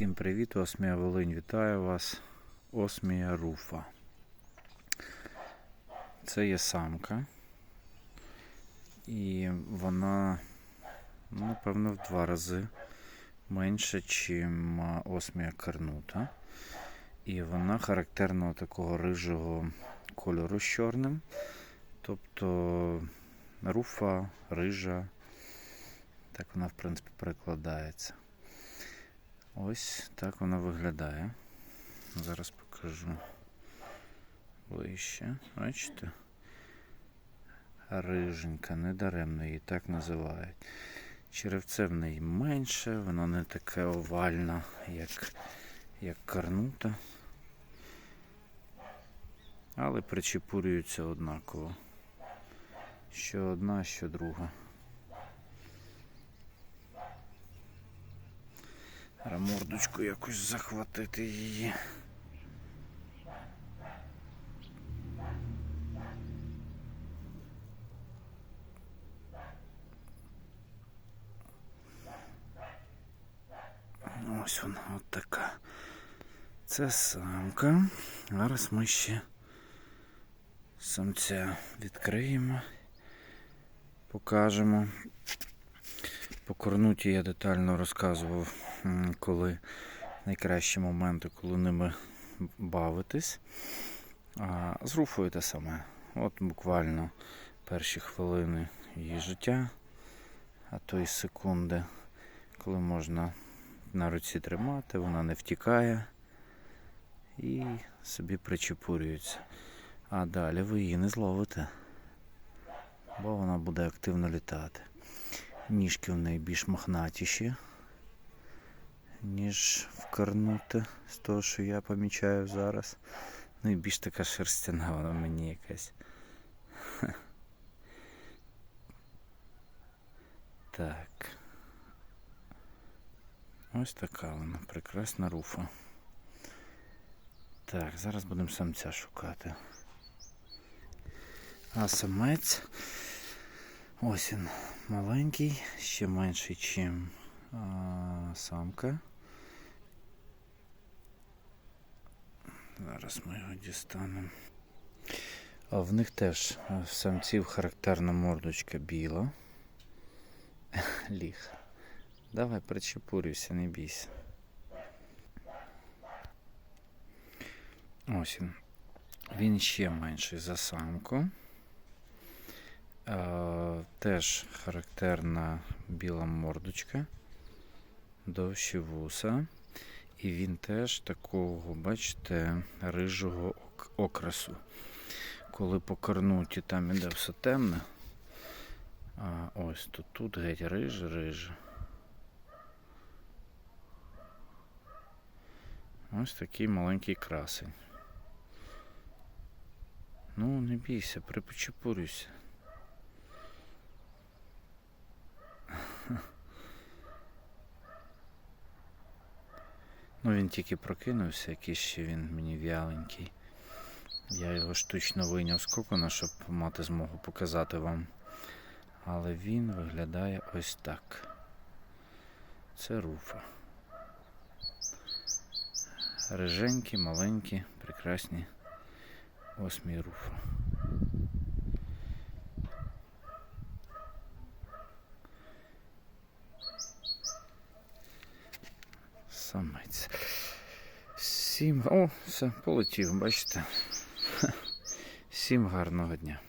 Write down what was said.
Всім привіт, Осмія Волинь, вітаю вас. Осмія Руфа. Це є самка. І вона, напевно, в два рази менше, ніж осмія карнута. І вона характерного такого рижого кольору з чорним. Тобто руфа, рижа. Так вона, в принципі, перекладається. Ось так вона виглядає. Зараз покажу ближче. Бачите? Риженька, недаремно її так називають. Черевце в неї менше, воно не таке овальне, як, як карнута. Але причепурюються однаково. Що одна, що друга. Треба мордочку якось захватити її. Ось вона от така. Це самка. Зараз ми ще самця відкриємо, покажемо. По корнуті я детально розказував, коли найкращі моменти, коли ними бавитись. З руфою те саме. От буквально перші хвилини її життя, а то й секунди, коли можна на руці тримати, вона не втікає і собі причепурюється. А далі ви її не зловите, бо вона буде активно літати. Ніжки в неї більш мохнатіші, ніж вкорнути, з того, що я помічаю зараз. Ну і більш така шерстяна вона мені якась. Так. Ось така вона, прекрасна руфа. Так, зараз будемо самця шукати. А самець. Ось він маленький, ще менший, ніж самка. Зараз ми його дістанемо. А в них теж в самців характерна мордочка біла. Ліг. Давай причепурюйся, не бійся. Ось він. Він ще менший за самку. Е, Теж характерна біла мордочка, довші вуса. І він теж такого, бачите, рижого окрасу. Коли по корнуті там іде все темне. А ось тут, тут геть риж, риж. Ось такий маленький красень. Ну, не бійся, припочепурюйся. Ну він тільки прокинувся, якийсь ще він мені вяленький. Я його штучно вийняв з кокона, щоб мати змогу показати вам. Але він виглядає ось так. Це руфа. Риженькі, маленькі, прекрасні осмій руфа. Самець. Всім. О, все, полетів, бачите. Всім гарного дня.